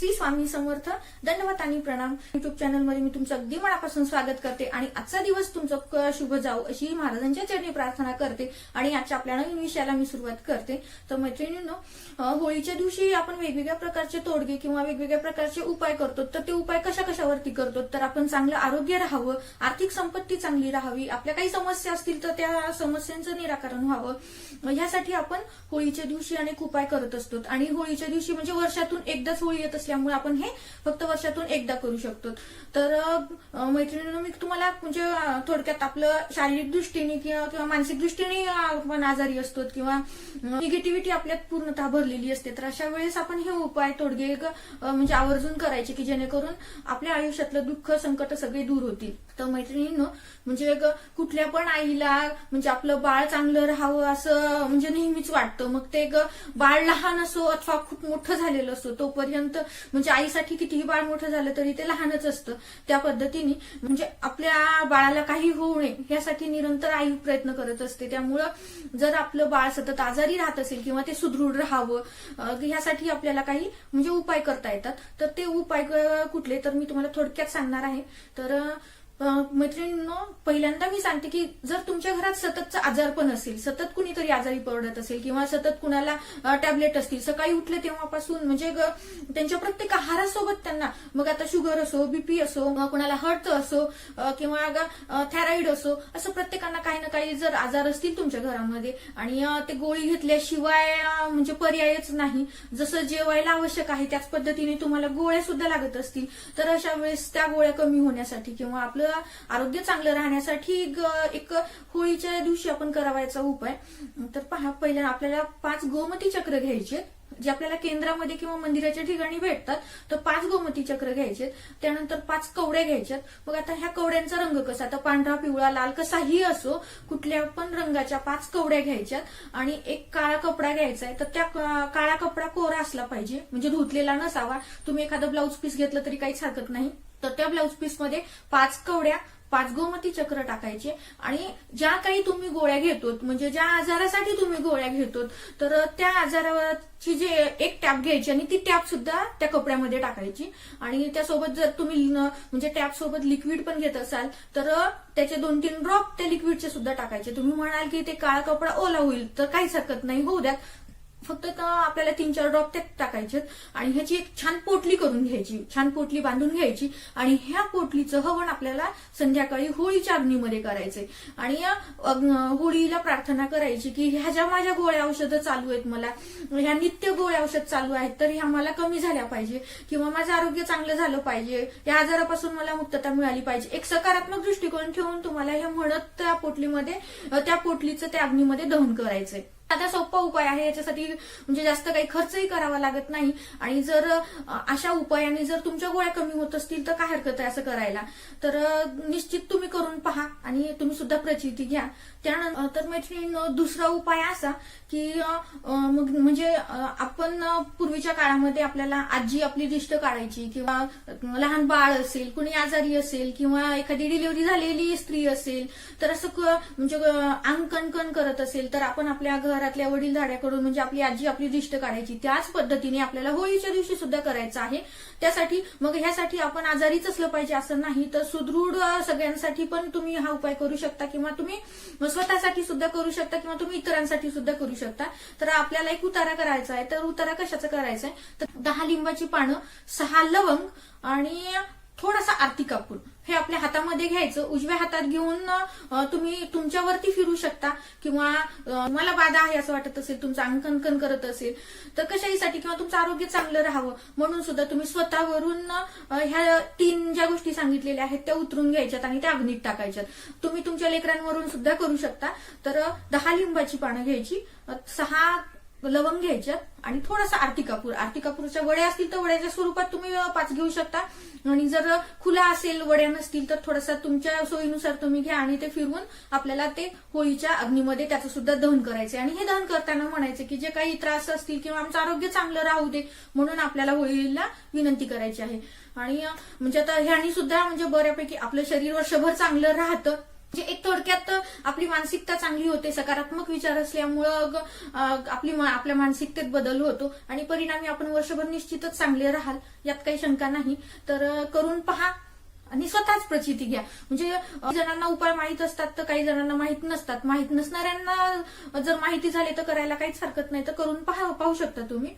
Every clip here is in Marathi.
श्री स्वामी समर्थ. दंडवत आणि प्रणाम. युट्यूब चॅनलमध्ये मी तुमचं अगदी मनापासून स्वागत करते आणि आजचा दिवस तुमचं शुभ जाऊ अशी महाराजांच्या चरणी प्रार्थना करते आणि आजच्या आपल्या नवीन विषयाला मी सुरुवात करते. तर मैत्रिणींनो होळीच्या दिवशी आपण वेगवेगळ्या प्रकारचे तोडगे किंवा वेगवेगळ्या प्रकारचे उपाय करतो. तर ते उपाय कशा कशावरती करतो? तर आपण चांगलं आरोग्य राहावं आर्थिक संपत्ती चांगली राहावी आपल्या काही समस्या असतील तर त्या समस्यांचं निराकरण व्हावं. ह्यासाठी आपण होळीच्या दिवशी अनेक उपाय करत असतो. आणि होळीच्या दिवशी म्हणजे वर्षातून एकदाच होळी येत असल्यामुळे आपण हे फक्त वर्षातून एकदा करू शकतो. तर मैत्रिणींना मी तुम्हाला म्हणजे थोडक्यात आपलं शारीरिक दृष्टीने किंवा किंवा मानसिक दृष्टीने आपण आजारी असतो किंवा निगेटिव्हिटी आपल्यात पूर्णतः भरलेली असते. तर अशा वेळेस आपण हे उपाय तोडगे म्हणजे आवर्जून करायचे की जेणेकरून आपल्या आयुष्यातलं दुःख संकट सगळे दूर होतील. तर मैत्रिणींनो म्हणजे कुठल्या पण आईला म्हणजे आपलं बाळ चांगलं राहावं असं म्हणजे नेहमीच वाटतं. मग ते एक बाळ लहान असो अथवा खूप मोठं झालेलं असो तोपर्यंत म्हणजे आईसाठी कितीही बाळ मोठं झालं तरी ते लहानच असतं. त्या पद्धतीने म्हणजे आपल्या बाळाला काही होऊ नये यासाठी निरंतर आई प्रयत्न करत असते. त्यामुळं जर आपलं बाळ सतत आजारी राहत असेल किंवा ते सुदृढ राहावं यासाठी आपल्याला काही म्हणजे उपाय करता येतात. तर ते उपाय कुठले? तर मी तुम्हाला थोडक्यात सांगणार आहे. तर मैत्रिणींनो पहिल्यांदा मी सांगते की जर तुमच्या घरात सततचा आजारपण असेल सतत कुणीतरी आजारी पडत असेल किंवा सतत कुणाला टॅबलेट असतील सकाळी उठले तेव्हापासून म्हणजे ग- त्यांच्या प्रत्येक आहारासोबत त्यांना मग आता शुगर असो बीपी असो मग कुणाला हर्ट असो किंवा थॅराइड असो असं प्रत्येकांना काही ना काही जर आजार असतील तुमच्या घरामध्ये आणि ते गोळी घेतल्याशिवाय म्हणजे पर्यायच नाही. जसं जेवायला आवश्यक आहे त्याच पद्धतीने तुम्हाला गोळ्या सुद्धा लागत असतील तर अशा वेळेस त्या गोळ्या कमी होण्यासाठी किंवा आपलं आरोग्य चांगलं राहण्यासाठी एक होळीच्या दिवशी आपण करावायचा उपाय. तर पहा पहिल्या आपल्याला पाच गोमती चक्र घ्यायचे जे आपल्याला केंद्रामध्ये किंवा मंदिराच्या ठिकाणी भेटतात. तर पाच गोमती चक्र घ्यायचे त्यानंतर पाच कवड्या घ्यायच्यात मग आता ह्या कवड्यांचा रंग कसा? आता पांढरा पिवळा लाल कसाही असो कुठल्या पण रंगाच्या पाच कवड्या घ्यायच्यात आणि एक काळा कपडा घ्यायचा आहे. तर त्या काळा कपडा कोरा असला पाहिजे. म्हणजे धुतलेला नसावा. तुम्ही एखादं ब्लाऊज पीस घेतलं तरी काहीच हरकत नाही. तर त्या ब्लाऊज पीसमध्ये पाच कवड्या पाच गोमती चक्र टाकायचे. आणि ज्या काही तुम्ही गोळ्या घेतो म्हणजे ज्या आजारासाठी तुम्ही गोळ्या घेतो तर त्या आजाराची जे एक टॅप घ्यायची आणि ती टॅप सुद्धा त्या कपड्यामध्ये टाकायची. आणि त्यासोबत जर तुम्ही म्हणजे टॅप सोबत लिक्विड पण घेत असाल तर त्याचे दोन तीन ड्रॉप त्या लिक्विडचे सुद्धा टाकायचे. तुम्ही म्हणाल की ते काळा कपडा ओला होईल तर काहीच हरकत नाही. होऊ द्या फक्त आपल्याला तीन चार ड्रॉप त्यात टाकायचे आणि ह्याची एक छान पोटली करून घ्यायची. छान पोटली बांधून घ्यायची. आणि ह्या पोटलीचं हवन आपल्याला संध्याकाळी होळीच्या अग्नीमध्ये करायचंय. आणि या होळीला प्रार्थना करायची की ह्या ज्या माझ्या गोळ्या औषधं चालू आहेत मला ह्या नित्य गोळ्या औषध चालू आहेत तर ह्या मला कमी झाल्या पाहिजे किंवा माझं आरोग्य चांगलं झालं पाहिजे. या आजारापासून मला मुक्तता मिळाली पाहिजे. एक सकारात्मक दृष्टिकोन ठेवून तुम्हाला हे म्हणत त्या पोटलीमध्ये त्या पोटलीचं त्या अग्नीमध्ये दहन करायचंय. आता सोपा उपाय आहे याच्यासाठी म्हणजे जास्त काही खर्चही करावा लागत नाही. आणि जर अशा उपायाने जर तुमच्या गोळ्या कमी होत असतील तर काय हरकत आहे असं करायला? तर निश्चित तुम्ही करून पहा आणि तुम्ही सुद्धा प्रचिती घ्या. त्यानंतर तर दुसरा उपाय असा की मग म्हणजे आपण पूर्वीच्या काळामध्ये आपल्याला आजी आपली दिष्ट काढायची किंवा लहान बाळ असेल कुणी आजारी असेल किंवा एखादी डिलिव्हरी झालेली स्त्री असेल तर असं म्हणजे अंग कणकण करत असेल तर आपण आपल्या घरातल्या वडीलधाऱ्याकडून म्हणजे आपली आजी आपली दिष्ट काढायची. त्याच पद्धतीने आपल्याला होळीच्या दिवशी सुद्धा करायचं आहे. त्यासाठी मग ह्यासाठी आपण आजारीच असलं पाहिजे असं नाही तर सुदृढ सगळ्यांसाठी पण तुम्ही हा उपाय करू शकता किंवा तुम्ही स्वतःसाठी सुद्धा करू शकता किंवा तुम्ही इतरांसाठी सुद्धा करू शकता. तर आपल्याला एक उतारा करायचा आहे. तर उतारा कशाचा करायचा आहे? तर दहा लिंबाची पानं सहा लवंग आणि थोडासा आरती कापूर हे आपल्या हातामध्ये घ्यायचं. उजव्या हातात घेऊन तुम्ही तुमच्यावरती फिरू शकता किंवा मला बाधा आहे असं वाटत असेल तुमचं अंग कणकण करत असेल तर कशाहीसाठी किंवा तुमचं आरोग्य चांगलं राहावं? म्हणून सुद्धा तुम्ही स्वतःवरून ह्या तीन ज्या गोष्टी सांगितलेल्या आहेत त्या उतरून घ्यायच्यात आणि त्या अग्नीत टाकायच्यात. तुम्ही तुमच्या लेकरांवरून सुद्धा करू शकता. तर दहा लिंबाची पानं घ्यायची. सहा लवंग घ्यायच्यात आणि थोडासा आरती कापूर आरती कापूरच्या वड्या असतील तर वड्याच्या स्वरूपात तुम्ही पाच घेऊ शकता. आणि जर खुला असेल वड्या नसतील तर थोडासा तुमच्या सोयीनुसार तुम्ही घ्या आणि ते फिरवून आपल्याला ते होळीच्या अग्नीमध्ये त्याचं सुद्धा दहन करायचे आणि हे दहन करताना म्हणायचे की जे काही त्रास असतील किंवा आमचं आरोग्य चांगलं राहू दे म्हणून आपल्याला होळीला विनंती करायची आहे. आणि म्हणजे आता ह्यानी सुद्धा म्हणजे बऱ्यापैकी आपलं शरीर वर्षभर चांगलं राहतं. म्हणजे एक थोडक्यात आपली मानसिकता चांगली होते सकारात्मक विचार असल्यामुळं आपली आपल्या मानसिकतेत बदल होतो आणि परिणामी आपण वर्षभर निश्चितच चांगले राहाल यात काही शंका नाही. तर करून पहा. आणि स्वतःच प्रचिती घ्या. म्हणजे जणांना उपाय माहीत असतात तर काही जणांना माहीत नसतात. माहीत नसणाऱ्यांना जर माहिती झाली तर करायला काहीच हरकत नाही तर करून पहा पाहू शकता तुम्ही.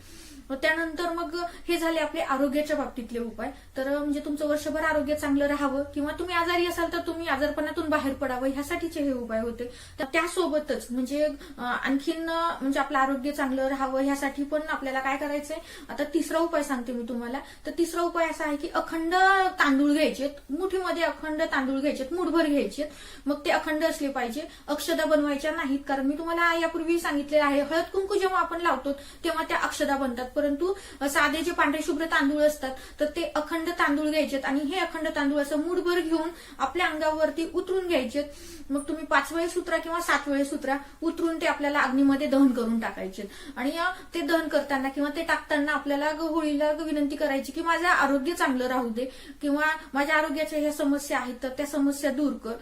त्यानंतर मग हे झाले आपले आरोग्याच्या बाबतीतले उपाय. तर म्हणजे तुमचं वर्षभर आरोग्य चांगलं राहावं किंवा तुम्ही आजारी असाल तर तुम्ही आजारपणातून बाहेर पडावं ह्यासाठीचे हे उपाय होते. तर त्यासोबतच म्हणजे आणखीन म्हणजे आपलं आरोग्य चांगलं राहावं ह्यासाठी पण आपल्याला काय करायचंय? आता तिसरा उपाय सांगते मी तुम्हाला. तर तिसरा उपाय असा आहे की अखंड तांदूळ घ्यायचे. मुठीमध्ये अखंड तांदूळ घ्यायचेत मुठभर घ्यायचेत. मग ते अखंड असले पाहिजे. अक्षदा बनवायच्या नाहीत. कारण मी तुम्हाला यापूर्वी सांगितलेलं आहे हळद कुंकू जेव्हा आपण लावतो तेव्हा त्या अक्षदा बनतात. परंतु साधे जे पांढरे शुभ्र तांदूळ असतात तर ते अखंड तांदूळ घ्यायचेत. आणि हे अखंड तांदूळ असं मुठभर घेऊन आपल्या अंगावरती उतरून घ्यायचेत. मग तुम्ही पाच वेळेस उतरा किंवा सात वेळेस उतरा उतरून ते आपल्याला अग्नीमध्ये दहन करून टाकायचे आणि ते दहन करताना किंवा ते टाकताना आपल्याला होळीला विनंती करायची की माझं आरोग्य चांगलं राहू दे किंवा माझ्या आरोग्याच्या ह्या समस्या आहेत तर त्या समस्या दूर कर.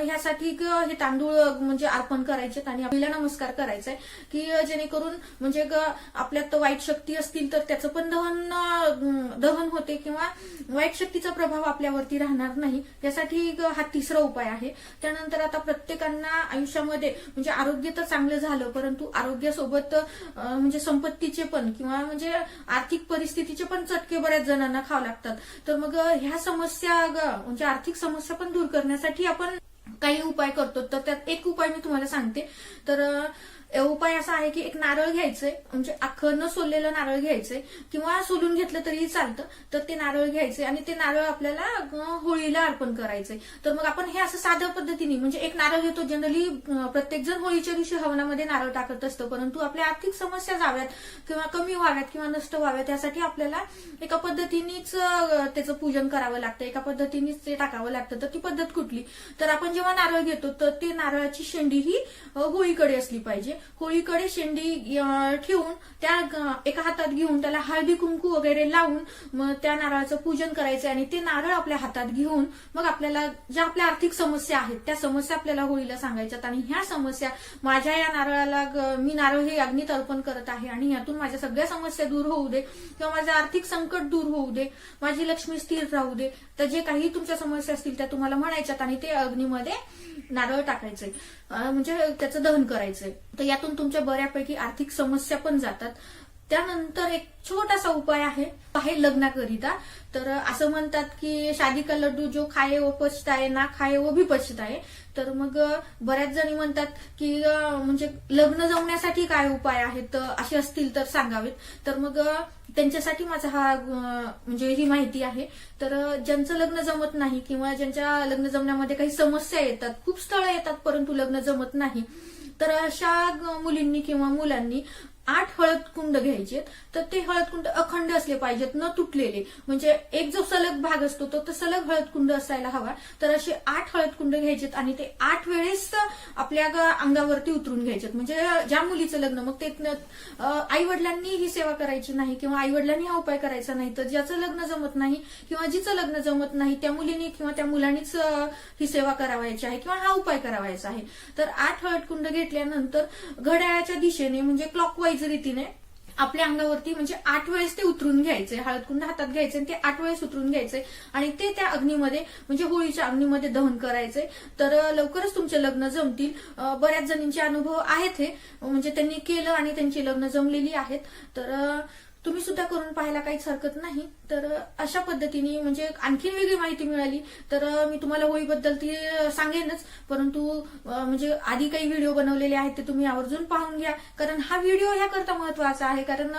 ह्यासाठी हे तांदूळ म्हणजे अर्पण करायचे आणि आपल्याला नमस्कार करायचा आहे की जेणेकरून म्हणजे ग- आपल्यात वाईट शक्ती असतील तर त्याचं पण दहन दहन होते किंवा वाईट शक्तीचा प्रभाव आपल्यावरती राहणार नाही. यासाठी हा तिसरा उपाय आहे. त्यानंतर आता प्रत्येकांना आयुष्यामध्ये म्हणजे आरोग्य तर चांगलं झालं परंतु आरोग्यासोबत अं, म्हणजे संपत्तीचे पण किंवा म्हणजे आर्थिक परिस्थितीचे पण चटके बऱ्याच जणांना खावं लागतात. तर मग ह्या समस्या ग- म्हणजे आर्थिक समस्या पण दूर करण्यासाठी आपण काही उपाय करतो. तर त्यात एक उपाय मी तुम्हाला सांगते. तर उपाय असा आहे की एक नारळ घ्यायचंय म्हणजे अख्खं न सोललेलं नारळ घ्यायचंय किंवा सोलून घेतलं तरीही चालतं तर ते नारळ घ्यायचे आणि ते नारळ आपल्याला होळीला अर्पण करायचंय. तर मग आपण हे असं साध्या पद्धतीने म्हणजे एक नारळ घेतो जनरली प्रत्येक जण होळीच्या दिवशी हवनामध्ये नारळ टाकत असतं परंतु आपल्या आर्थिक समस्या जाव्यात किंवा कमी व्हाव्यात किंवा नष्ट व्हाव्यात यासाठी आपल्याला एका पद्धतीनेच त्याचं पूजन करावं लागतं. एका पद्धतीनेच ते टाकावं लागतं. तर ती पद्धत कुठली? तर आपण जेव्हा नारळ घेतो तर ते नारळाची शेंडी ही होळीकडे असली पाहिजे. होळीकडे शेंडी ठेवून त्या एका हातात घेऊन त्याला हळदी कुंकू वगैरे लावून मग त्या नारळाचं पूजन करायचं आणि ते नारळ आपल्या हातात घेऊन मग आपल्याला ज्या आपल्या आर्थिक समस्या आहेत त्या समस्या आपल्याला होळीला सांगायच्यात. आणि ह्या समस्या माझ्या या नारळाला मी नारळ हे अग्नीत अर्पण करत आहे आणि यातून माझ्या सगळ्या समस्या दूर होऊ दे किंवा माझं आर्थिक संकट दूर होऊ दे माझी लक्ष्मी स्थिर राहू दे तर जे काही तुमच्या समस्या असतील त्या तुम्हाला म्हणायच्यात आणि ते अग्नीमध्ये नारळ टाकायचंय. म्हणजे त्याचं दहन करायचंय. तर यातून तुमच्या बऱ्यापैकी आर्थिक समस्या पण जातात. त्यानंतर एक छोटासा उपाय आहे आहे लग्नाकरिता. तर असं म्हणतात की शादी का लड्डू जो खाये व पचताय ना खाये वो भी पचताय तर मग बऱ्याच जणी म्हणतात की म्हणजे लग्न जमण्यासाठी काय उपाय आहेत असे असतील तर सांगावेत. तर मग त्यांच्यासाठी माझा हा म्हणजे ही माहिती आहे. तर ज्यांचं लग्न जमत नाही किंवा ज्यांच्या लग्न जमण्यामध्ये काही समस्या येतात खूप स्थळं येतात परंतु लग्न जमत नाही तर अशा मुलींनी किंवा मुलांनी आठ हळद कुंड घ्यायचे तर ते हळद कुंड अखंड असले पाहिजेत न तुटलेले. म्हणजे एक जो सलग भाग असतो तो तर सलग हळद कुंड असायला हवा. तर असे आठ हळद कुंड घ्यायचेत आणि ते आठ वेळेस आपल्या अंगावरती उतरून घ्यायचेत. म्हणजे ज्या मुलीचं लग्न मग ते आई वडिलांनी ही सेवा करायची नाही किंवा आई वडिलांनी हा उपाय करायचा नाही तर ज्याचं लग्न जमत नाही किंवा जिचं लग्न जमत नाही त्या मुलीने किंवा त्या मुलांनीच ही सेवा करावायची आहे किंवा हा उपाय करावायचा आहे. तर आठ हळद कुंड घेतल्यानंतर घड्याळाच्या दिशेने म्हणजे क्लॉकवाईज रीतीने आपल्या अंगावरती म्हणजे आठ वेळेस ते उतरून घ्यायचे हळदकुंड हातात घ्यायचे आणि ते आठ वेळेस उतरून घ्यायचे आणि ते त्या अग्नीमध्ये म्हणजे होळीच्या अग्नीमध्ये दहन करायचे. तर लवकरच तुमचे लग्न जमतील. बऱ्याच जणींचे अनुभव आहेत हे. म्हणजे त्यांनी केलं आणि त्यांची लग्न जमलेली आहेत. तर तुम्ही सुद्धा करून पाहायला काहीच हरकत नाही. तर अशा पद्धतीने म्हणजे आणखीन वेगळी माहिती मिळाली. तर मी तुम्हाला होळीबद्दल ती सांगेनच. परंतु म्हणजे आधी काही व्हिडिओ बनवलेले आहेत ते तुम्ही आवर्जून पाहून घ्या. कारण हा व्हिडिओ ह्याकरता महत्त्वाचा आहे. कारण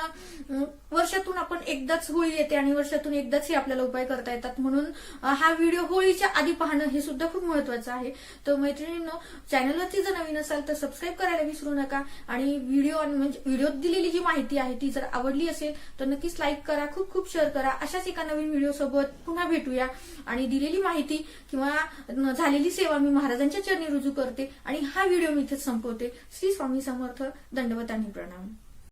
वर्षातून आपण एकदाच होळी येते आणि वर्षातून एकदाच हे आपल्याला उपाय करता येतात. म्हणून हा व्हिडिओ होळीच्या आधी पाहणं हे सुद्धा खूप महत्वाचं आहे. तर मैत्रिणींनो चॅनलवरती जर नवीन असाल तर सबस्क्राईब करायला विसरू नका. आणि व्हिडिओ म्हणजे व्हिडिओत दिलेली जी माहिती आहे ती जर आवडली असेल तर नक्कीच लाईक करा खूप खूप शेअर करा. अशाच एका नवीन व्हिडिओ सोबत पुन्हा भेटूया. आणि दिलेली माहिती किंवा झालेली सेवा मी महाराजांच्या चरणी रुजू करते आणि हा व्हिडिओ मी इथेच संपवते. श्री स्वामी समर्थ दंडवत आणि प्रणाम.